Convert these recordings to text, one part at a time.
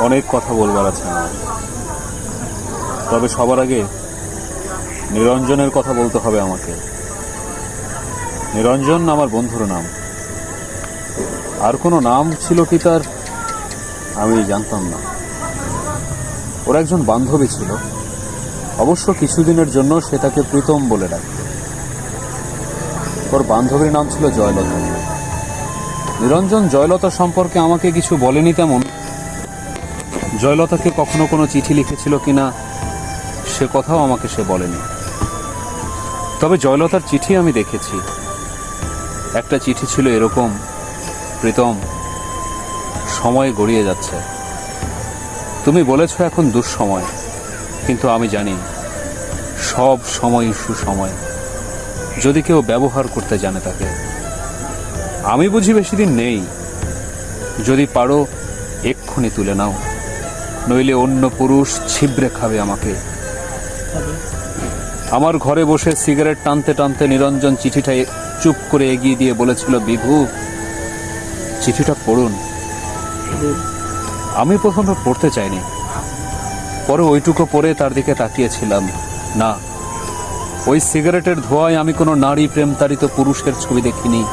অনেক কথা বলবার আছে আমার। তবে সবার আগে নিরঞ্জনের কথা বলতে হবে আমাকে। নিরঞ্জন আমার বন্ধুর নাম। আর কোনো নাম ছিল কি তার, আমি জানতাম না। ওর একজন বান্ধবী ছিল। অবশ্য কিছুদিনের জন্য সে তাকে প্রীতম বলে ডাকত। ওর বান্ধবীর নাম ছিল জয়লতা। নিরঞ্জন জয়লতা সম্পর্কে আমাকে কিছু বলেনি তেমন। জয়লতাকে কখনো কোনো চিঠি লিখেছিল কিনা, সে কথাও আমাকে সে বলেনি। তবে জয়লতার চিঠি আমি দেখেছি। একটা চিঠি ছিল এরকম, প্রীতম, সময় গড়িয়ে যাচ্ছে। তুমি বলেছ এখন দুঃসময়, কিন্তু আমি জানি, সব সময় সুসময়। যদি কেউ ব্যবহার করতে জানে তাকে। আমি বুঝি বেশি দিন নেই। যদি পারো, এক্ষুনি তুলে নাও। নইলে অন্য পুরুষ ছিবড়ে খাবে আমাকে। আমার ঘরে বসে সিগারেট টানতে টানতে নিরঞ্জন চিঠিটা চুপ করে এগিয়ে দিয়ে বলেছিল, বিভু, চিঠিটা পড়ুন। আমি প্রথমে পড়তে চাইনি। পরে ওইটুকু পরে তার দিকে তাকিয়েছিলাম। না, ওই সিগারেটের ধোঁয়ায় আমি কোনো নারী প্রেমতাড়িত পুরুষের ছবি দেখিনি।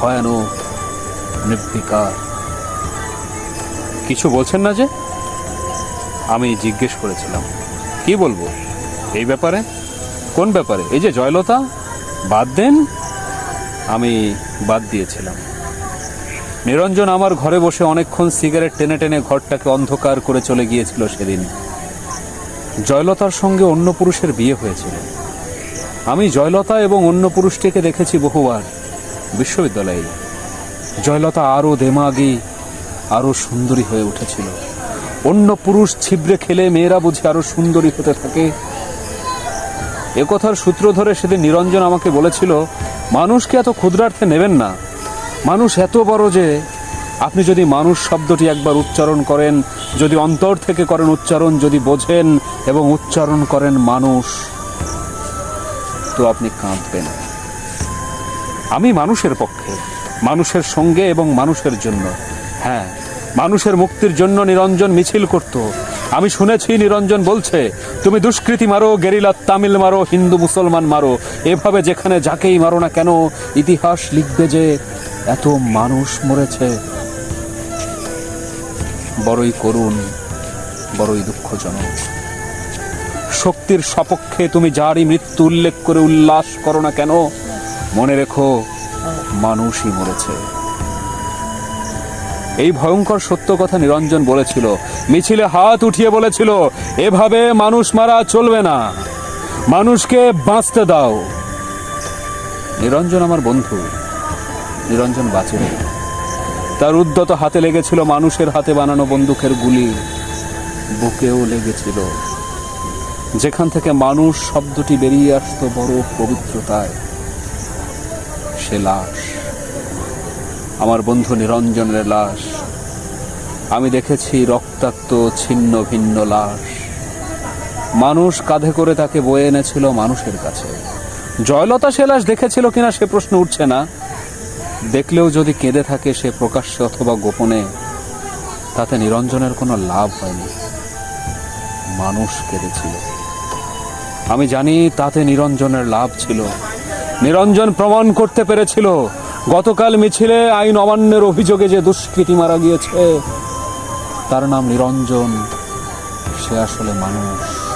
ভয়ানক নির্বিকার কিছু বলছেন না যে? আমি জিজ্ঞেস করেছিলাম, কি বলব? এই ব্যাপারে? কোন ব্যাপারে? এই যে জয়লতা, বাদ দেন। আমি বাদ দিয়েছিলাম। নিরঞ্জন আমার ঘরে বসে অনেকক্ষণ সিগারেট টেনে টেনে ঘরটাকে অন্ধকার করে চলে গিয়েছিল সেদিন। জয়লতার সঙ্গে অন্য পুরুষের বিয়ে হয়েছিল। আমি জয়লতা এবং অন্য পুরুষটিকে দেখেছি বহুবার, বিশ্ববিদ্যালয়ে। জয়লতা আরও দেমাগি, আরও সুন্দরী হয়ে উঠেছিল। অন্য পুরুষ ছিবড়ে খেলে মেয়েরা বুঝি আরও সুন্দরী হতে থাকে। এ কথার সূত্র ধরে সেদিন নিরঞ্জন আমাকে বলেছিল, মানুষকে এত ক্ষুদ্রার্থে নেবেন না। মানুষ এত বড় যে, আপনি যদি মানুষ শব্দটি একবার উচ্চারণ করেন, যদি অন্তর থেকে করেন উচ্চারণ, যদি বোঝেন এবং উচ্চারণ করেন মানুষ, তো আপনি কাঁদবেন আমি মানুষের পক্ষে, মানুষের সঙ্গে এবং মানুষের জন্য। হ্যাঁ মানুষের মুক্তির জন্য নিরঞ্জন মিছিল করত। আমি শুনেছি, নিরঞ্জন বলছে, তুমি দুষ্কৃতি মারো, গেরিলা তামিল মারো, হিন্দু মুসলমান মারো। এভাবে যেখানে যাকেই মারো না কেন, ইতিহাস লিখবে যে এত মানুষ মরেছে। বড়ই করুণ, বড়ই দুঃখজনক। শক্তির সপক্ষে তুমি যারই মৃত্যু উল্লেখ করে উল্লাস করো না কেন, মনে রেখো, মানুষই মরেছে। এই ভয়ঙ্কর সত্য কথা নিরঞ্জন বলেছিল। মিছিলে হাত উঠিয়ে বলেছিল, এভাবে মানুষ মারা চলবে না। মানুষকে বাঁচতে দাও। নিরঞ্জন আমার বন্ধু। নিরঞ্জন বাঁচে তার উদ্যত হাতে লেগেছিল মানুষের হাতে বানানো বন্দুকের গুলি। বুকেও লেগেছিল। যেখান থেকে মানুষ শব্দটি বেরিয়ে আসতো বড় পবিত্রতায়। সে লাশ। আমার বন্ধু নিরঞ্জনের লাশ। আমি দেখেছি রক্তাক্ত, ছিন্ন, ভিন্ন লাশ। মানুষ কাঁধে করে তাকে বয়ে এনেছিল মানুষের কাছে। জয়লতা সে লাশ দেখেছিল কিনা সে প্রশ্ন উঠছে না। দেখলেও যদি কেঁদে থাকে সে প্রকাশ্যে অথবা গোপনে, তাতে নিরঞ্জনের কোনো লাভ হয়নি। মানুষ কেঁদেছিল। আমি জানি তাতে নিরঞ্জনের লাভ ছিল। নিরঞ্জন প্রমাণ করতে পেরেছিল। গতকাল মিছিলে আইন অমান্যের অভিযোগে যে দুষ্কৃতি মারা গিয়েছে, তার নাম নিরঞ্জন। সে আসলে মানুষ।